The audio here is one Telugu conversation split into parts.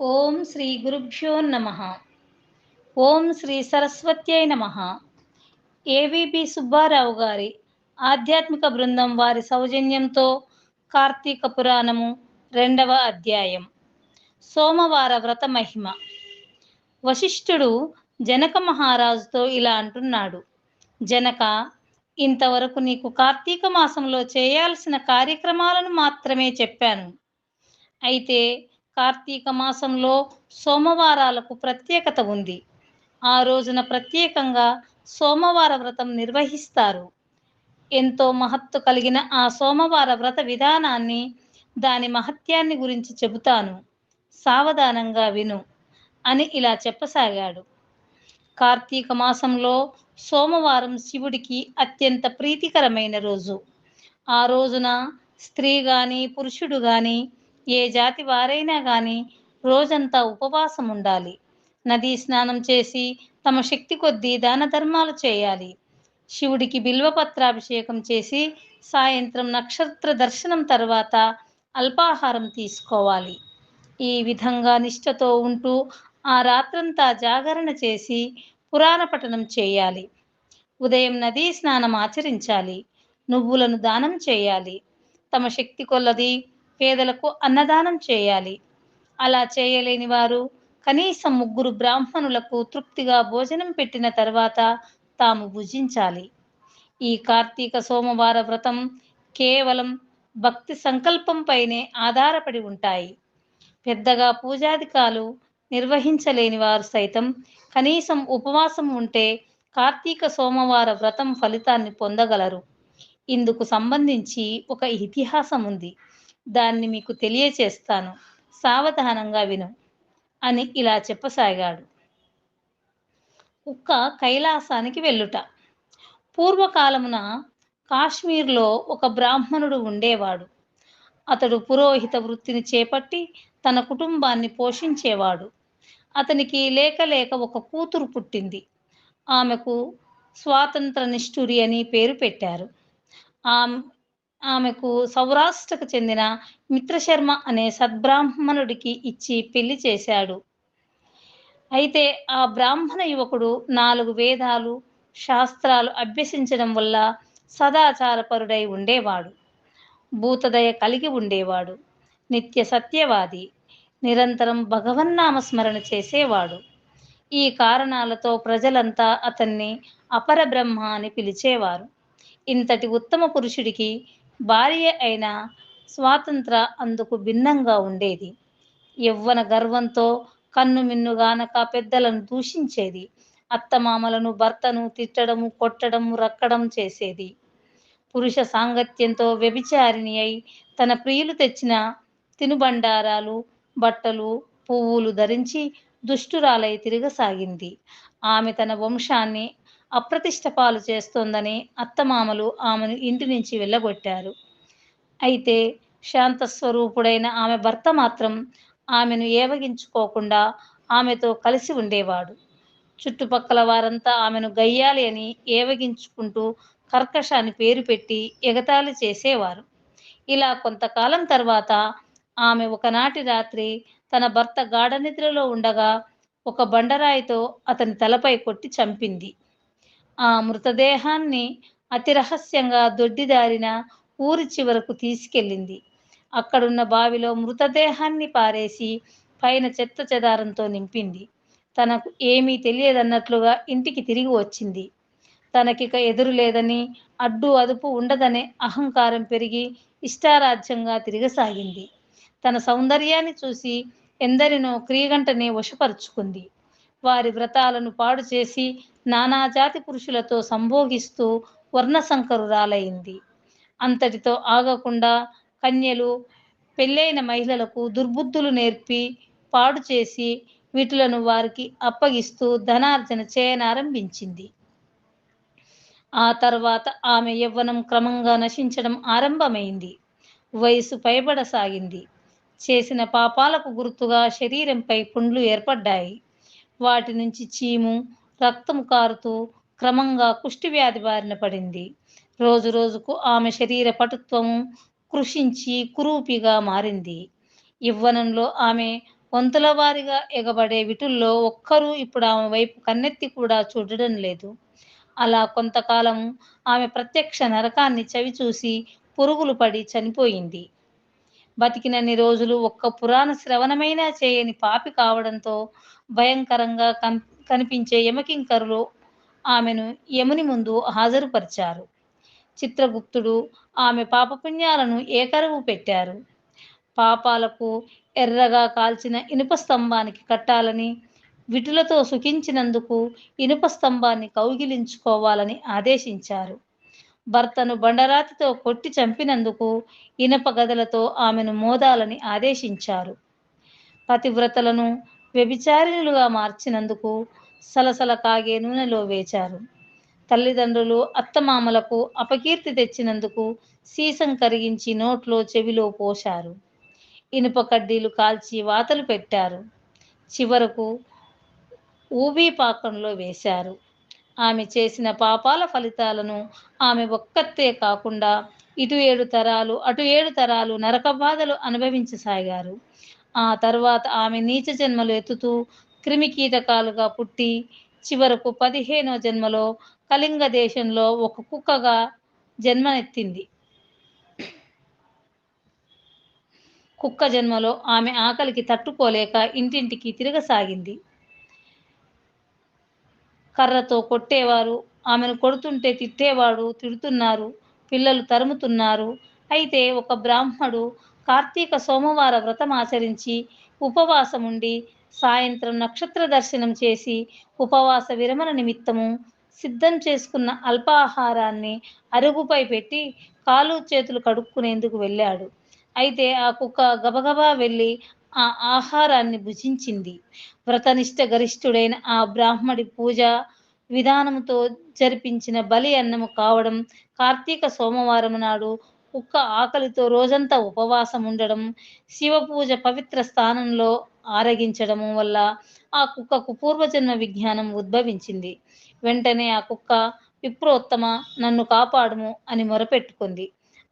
ఓం శ్రీ గురుభ్యో నమ. ఓం శ్రీ సరస్వత్యై నమ. ఏవిపి సుబ్బారావు గారి ఆధ్యాత్మిక బృందం వారి సౌజన్యంతో కార్తీక పురాణము రెండవ అధ్యాయం. సోమవార వ్రత మహిమ. వశిష్ఠుడు జనక మహారాజుతో ఇలా అంటున్నాడు. జనక ఇంతవరకు నీకు కార్తీక మాసంలో చేయాల్సిన కార్యక్రమాలను మాత్రమే చెప్పాను. అయితే కార్తీక మాసంలో సోమవారాలకు ప్రత్యేకత ఉంది. ఆ రోజున ప్రత్యేకంగా సోమవార వ్రతం నిర్వహిస్తారు. ఎంతో మహత్తు కలిగిన ఆ సోమవార వ్రత విధానాన్ని దాని మహత్యాన్ని గురించి చెబుతాను. సావధానంగా విను అని ఇలా చెప్పసాగాడు. కార్తీక మాసంలో సోమవారం శివుడికి అత్యంత ప్రీతికరమైన రోజు. ఆ రోజున స్త్రీ కానీ పురుషుడు కానీ ఏ జాతి వారైనా కానీ రోజంతా ఉపవాసం ఉండాలి. నదీ స్నానం చేసి తమ శక్తి కొద్దీ దాన ధర్మాలు చేయాలి. శివుడికి బిల్వపత్రాభిషేకం చేసి సాయంత్రం నక్షత్ర దర్శనం తర్వాత అల్పాహారం తీసుకోవాలి. ఈ విధంగా నిష్ఠతో ఉంటూ ఆ రాత్రంతా జాగరణ చేసి పురాణ పఠనం చేయాలి. ఉదయం నదీ స్నానం ఆచరించాలి. నువ్వులను దానం చేయాలి. తమ శక్తి కొల్లది పేదలకు అన్నదానం చేయాలి. అలా చేయలేని వారు కనీసం ముగ్గురు బ్రాహ్మణులకు తృప్తిగా భోజనం పెట్టిన తర్వాత తాము భుజించాలి. ఈ కార్తీక సోమవార వ్రతం కేవలం భక్తి సంకల్పంపైనే ఆధారపడి ఉంటాయి. పెద్దగా పూజాధికాలు నిర్వహించలేని వారు సైతం కనీసం ఉపవాసం ఉంటే కార్తీక సోమవార వ్రతం ఫలితాన్ని పొందగలరు. ఇందుకు సంబంధించి ఒక ఇతిహాసం ఉంది దాన్ని మీకు తెలియచేస్తాను. సావధానంగా విను అని ఇలా చెప్పసాగాడు. కుక్క కైలాసానికి వెళ్ళుట. పూర్వకాలమున కాశ్మీర్లో ఒక బ్రాహ్మణుడు ఉండేవాడు. అతడు పురోహిత వృత్తిని చేపట్టి తన కుటుంబాన్ని పోషించేవాడు. అతనికి లేక లేక ఒక కూతురు పుట్టింది. ఆమెకు స్వాతంత్ర నిష్ఠురి అని పేరు పెట్టారు. ఆమె ఆమెకు సౌరాష్ట్రకు చెందిన మిత్రశర్మ అనే సద్బ్రాహ్మణుడికి ఇచ్చి పెళ్ళి చేశాడు. అయితే ఆ బ్రాహ్మణ యువకుడు నాలుగు వేదాలు శాస్త్రాలు అభ్యసించడం వల్ల సదాచారపరుడై ఉండేవాడు. భూతదయ కలిగి ఉండేవాడు. నిత్య సత్యవాది. నిరంతరం భగవన్నామ స్మరణ చేసేవాడు. ఈ కారణాలతో ప్రజలంతా అతన్ని అపరబ్రహ్మ అని పిలిచేవారు. ఇంతటి ఉత్తమ పురుషుడికి భార్య అయిన స్వాతంత్ర అందుకు భిన్నంగా ఉండేది. యవ్వన గర్వంతో కన్ను మిన్నుగానక పెద్దలను దూషించేది. అత్తమామలను భర్తను తిట్టడము కొట్టడము రక్కడం చేసేది. పురుష సాంగత్యంతో వ్యభిచారిణి అయి తన ప్రియులు తెచ్చిన తినుబండారాలు బట్టలు పువ్వులు ధరించి దుష్టురాలై తిరగసాగింది. ఆమె తన వంశాన్ని అప్రతిష్ట పాలు చేస్తోందని అత్తమామలు ఆమెను ఇంటి నుంచి వెళ్ళగొట్టారు. అయితే శాంతస్వరూపుడైన ఆమె భర్త మాత్రం ఆమెను ఏవగించుకోకుండా ఆమెతో కలిసి ఉండేవాడు. చుట్టుపక్కల వారంతా ఆమెను గయ్యాలి అని ఏవగించుకుంటూ కర్కశ అని పేరు పెట్టి ఎగతాళి చేసేవారు. ఇలా కొంతకాలం తర్వాత ఆమె ఒకనాటి రాత్రి తన భర్త గాఢనిద్రలో ఉండగా ఒక బండరాయితో అతని తలపై కొట్టి చంపింది. ఆ మృతదేహాన్ని అతి రహస్యంగా దొడ్డిదారిన ఊరి చివరకు తీసుకెళ్ళింది. అక్కడున్న బావిలో మృతదేహాన్ని పారేసి పైన చెత్త చెదారంతో నింపింది. తనకు ఏమీ తెలియదన్నట్లుగా ఇంటికి తిరిగి వచ్చింది. తనకిక ఎదురు లేదని అడ్డు అదుపు ఉండదనే అహంకారం పెరిగి ఇష్టారాజ్యంగా తిరగసాగింది. తన సౌందర్యాన్ని చూసి ఎందరినో క్రీగంటనే వశపరుచుకుంది. వారి వ్రతాలను పాడు చేసి నానాజాతి పురుషులతో సంభోగిస్తూ వర్ణశంకరురాలైంది. అంతటితో ఆగకుండా కన్యలు పెళ్ళైన మహిళలకు దుర్బుద్ధులు నేర్పి పాడు చేసి వీటిలను వారికి అప్పగిస్తూ ధనార్జన చేయనారంభించింది. ఆ తర్వాత ఆమె యవ్వనం క్రమంగా నశించడం ఆరంభమైంది. వయసు పైబడసాగింది. చేసిన పాపాలకు గుర్తుగా శరీరంపై పుండ్లు ఏర్పడ్డాయి. వాటి నుంచి చీము రక్తము కారుతూ క్రమంగా కుష్టి వ్యాధి బారిన పడింది. రోజు రోజుకు ఆమె శరీర పటుత్వము కృషించి కురూపిగా మారింది. యవ్వనంలో ఆమె వంతుల వారిగా ఎగబడే విటుల్లో ఒక్కరూ ఇప్పుడు ఆమె వైపు కన్నెత్తి కూడా చూడడం లేదు. అలా కొంతకాలం ఆమె ప్రత్యక్ష నరకాన్ని చవిచూసి పురుగులు పడి చనిపోయింది. బతికినన్ని రోజులు ఒక్క పురాణ శ్రవణమైనా చేయని పాపి కావడంతో భయంకరంగా కం కనిపించే యమకింకరులు ఆమెను యముని ముందు హాజరుపరిచారు. చిత్రగుప్తుడు ఆమె పాపపుణ్యాలను ఏకరువు పెట్టారు. పాపాలకు ఎర్రగా కాల్చిన ఇనుప స్తంభానికి కట్టాలని విటులతో సుఖించినందుకు ఇనుప స్తంభాన్ని కౌగిలించుకోవాలని ఆదేశించారు. భర్తను బండరాతితో కొట్టి చంపినందుకు ఇనప గదలతో ఆమెను మోదాలని ఆదేశించారు. పతివ్రతలను వ్యభిచారిణులుగా మార్చినందుకు సలసల కాగే నూనెలో వేచారు. తల్లిదండ్రులు అత్తమామలకు అపకీర్తి తెచ్చినందుకు సీసం కరిగించి నోట్లో చెవిలో పోశారు. ఇనుప కడ్డీలు కాల్చి వాతలు పెట్టారు. చివరకు ఊబీ పాకంలో వేశారు. ఆమె చేసిన పాపాల ఫలితాలను ఆమె ఒక్కతే కాకుండా ఇటు ఏడు తరాలు అటు ఏడు తరాలు నరక బాధలు అనుభవించసాగారు. ఆ తర్వాత ఆమె నీచ జన్మలు ఎత్తుతూ క్రిమి కీటకాలుగా పుట్టి చివరకు పదిహేనో జన్మలో కళింగ దేశంలో ఒక కుక్కగా జన్మనెత్తింది. కుక్క జన్మలో ఆమె ఆకలికి తట్టుకోలేక ఇంటింటికి తిరగసాగింది. కర్రతో కొట్టేవారు. ఆమెను కొడుతుంటే తిట్టేవాడు తిడుతున్నారు పిల్లలు తరుముతున్నారు. అయితే ఒక బ్రాహ్మడు కార్తీక సోమవార వ్రతం ఆచరించి ఉపవాసం ఉండి సాయంత్రం నక్షత్ర దర్శనం చేసి ఉపవాస విరమణ నిమిత్తము సిద్ధం చేసుకున్న అల్పాహారాన్ని అరుగుపై పెట్టి కాలు చేతులు కడుక్కునేందుకు వెళ్ళాడు. అయితే ఆ కుక్క గబగబా వెళ్ళి ఆ ఆహారాన్ని భుజించింది. వ్రతనిష్ట గరిష్ఠుడైన ఆ బ్రాహ్మడి పూజ విధానంతో జరిపించిన బలి అన్నము కావడం కార్తీక సోమవారం నాడు కుక్క ఆకలితో రోజంతా ఉపవాసం ఉండడం శివ పూజ పవిత్ర స్థానంలో ఆరగించడము వల్ల ఆ కుక్కకు పూర్వజన్మ విజ్ఞానం ఉద్భవించింది. వెంటనే ఆ కుక్క విప్రోత్తమ నన్ను కాపాడుము అని మొరపెట్టుకుంది.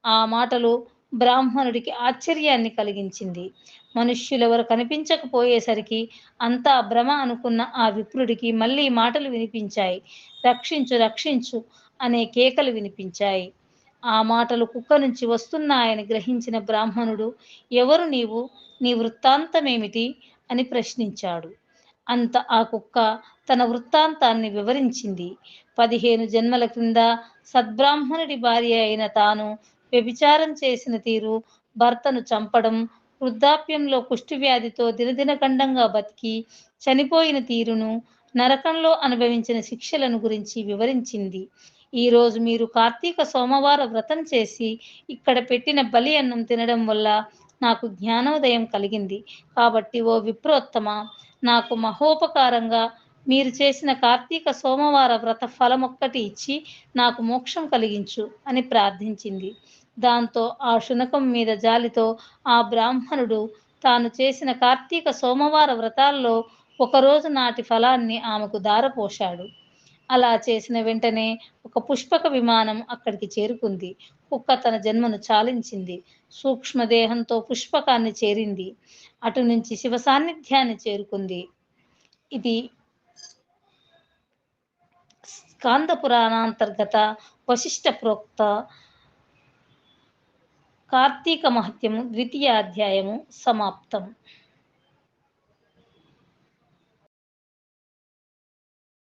ఆ మాటలు బ్రాహ్మణుడికి ఆశ్చర్యాన్ని కలిగించింది. మనుష్యులెవరు కనిపించకపోయేసరికి అంతా భ్రమ అనుకున్న ఆ విప్రుడికి మళ్ళీ మాటలు వినిపించాయి. రక్షించు రక్షించు అనే కేకలు వినిపించాయి. ఆ మాటలు కుక్క నుంచి వస్తున్నాయని గ్రహించిన బ్రాహ్మణుడు ఎవరు నీవు? నీ వృత్తాంతమేమిటి? అని ప్రశ్నించాడు. అంత ఆ కుక్క తన వృత్తాంతాన్ని వివరించింది. పదిహేను జన్మల క్రింద సద్బ్రాహ్మణుడి భార్య అయిన తాను వ్యభిచారం చేసిన తీరు భర్తను చంపడం వృద్ధాప్యంలో కుష్ఠవ్యాధితో దినదినఖండంగా బతికి చనిపోయిన తీరును నరకంలో అనుభవించిన శిక్షలను గురించి వివరించింది. ఈరోజు మీరు కార్తీక సోమవార వ్రతం చేసి ఇక్కడ పెట్టిన బలి అన్నం తినడం వల్ల నాకు జ్ఞానోదయం కలిగింది. కాబట్టి ఓ విప్రోత్తమ నాకు మహోపకారంగా మీరు చేసిన కార్తీక సోమవార వ్రత ఫలమొక్కటి ఇచ్చి నాకు మోక్షం కలిగించు అని ప్రార్థించింది. దాంతో ఆ శునకం మీద జాలితో ఆ బ్రాహ్మణుడు తాను చేసిన కార్తీక సోమవార వ్రతాల్లో ఒకరోజు నాటి ఫలాన్ని ఆమెకు దారపోశాడు అలా చేసిన వెంటనే ఒక పుష్పక విమానం అక్కడికి చేరుకుంది. కుక్క తన జన్మను చాలించింది. సూక్ష్మదేహంతో పుష్పకాన్ని చేరింది. అటు నుంచి శివ సాన్నిధ్యాన్ని చేరుకుంది. ఇది స్కాంద పురాణాంతర్గత వశిష్ట ప్రోక్త కార్తీక మహత్యము ద్వితీయ అధ్యాయము సమాప్తం.